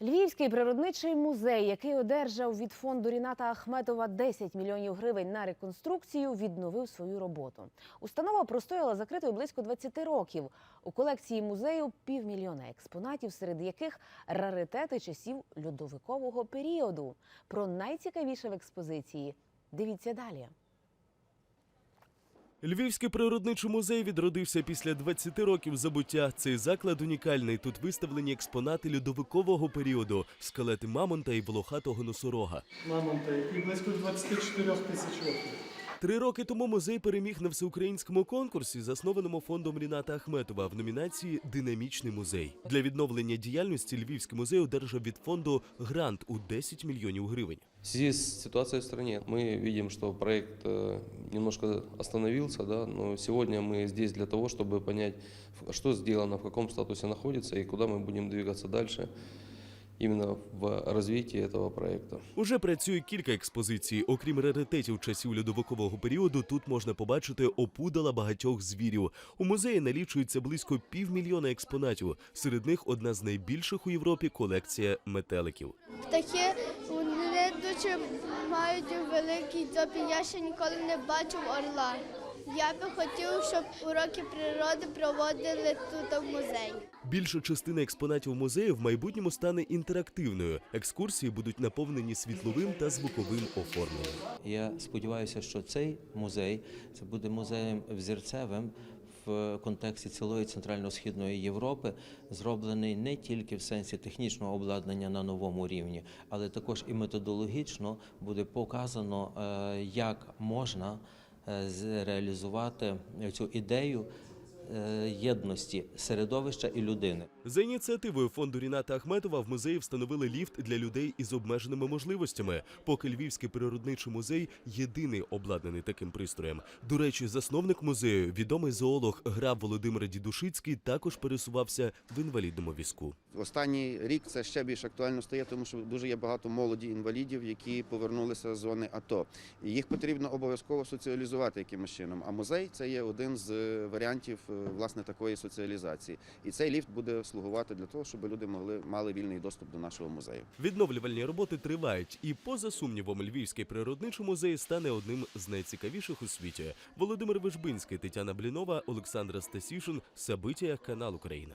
Львівський природничий музей, який одержав від фонду Ріната Ахметова 10 мільйонів гривень на реконструкцію, відновив свою роботу. Установа простояла закритою близько 20 років. У колекції музею півмільйона експонатів, серед яких раритети часів льодовикового періоду. Про найцікавіше в експозиції дивіться далі. Львівський природничий музей відродився після 20 років забуття. Цей заклад унікальний. Тут виставлені експонати льодовикового періоду, скелети мамонта і волохатого носорога. мамонта, який близько 24 тисяч років. Три роки тому музей переміг на всеукраїнському конкурсі, заснованому фондом Ріната Ахметова в номінації Динамічний музей. Для відновлення діяльності Львівський музей одержав від фонду грант у 10 мільйонів гривень. В связи с ситуацией в стране мы видим, что проект э, немножко остановился, да, но сегодня мы здесь для того, чтобы понять, в- что сделано, в каком статусе находится и куда мы будем двигаться дальше именно в развитии этого проекта. Уже працює кілька експозицій. Окрім раритетів часів льодовикового періоду, тут можна побачити опудала багатьох звірів. У музеї налічується близько півмільйона експонатів. Серед них одна з найбільших у Європі колекція метеликів. Птахи вони дуже мають великий зоб, я ще ніколи не бачив орла. Я би хотів, щоб уроки природи проводили тут в музеї. Більша частина експонатів музею в майбутньому стане інтерактивною. Екскурсії будуть наповнені світловим та звуковим оформленням. Я сподіваюся, що цей музей це буде музеєм взірцевим в контексті цілої центрально-східної Європи, зроблений не тільки в сенсі технічного обладнання на новому рівні, але також і методологічно буде показано, е, як можна е, зреалізувати цю ідею єдності середовища і людини. За ініціативою фонду Ріната Ахметова в музеї встановили ліфт для людей із обмеженими можливостями. Поки Львівський природничий музей єдиний обладнаний таким пристроєм. До речі, засновник музею, відомий зоолог граф Володимир Дідушицький, також пересувався в інвалідному візку. Останній рік це ще більш актуально стає, тому що дуже є багато молоді інвалідів, які повернулися з зони АТО. Їх потрібно обов'язково соціалізувати якимось чином. А музей це є один з е, варіантів е, власне такої соціалізації. І цей ліфт буде слугувати для того, щоб люди могли мали вільний доступ до нашого музею. Відновлювальні роботи тривають, і поза сумнівом, Львівський природничий музей стане одним з найцікавіших у світі. Володимир Вижбинський, Тетяна Блінова, Олександра Стасішин, Сабиття, канал Україна.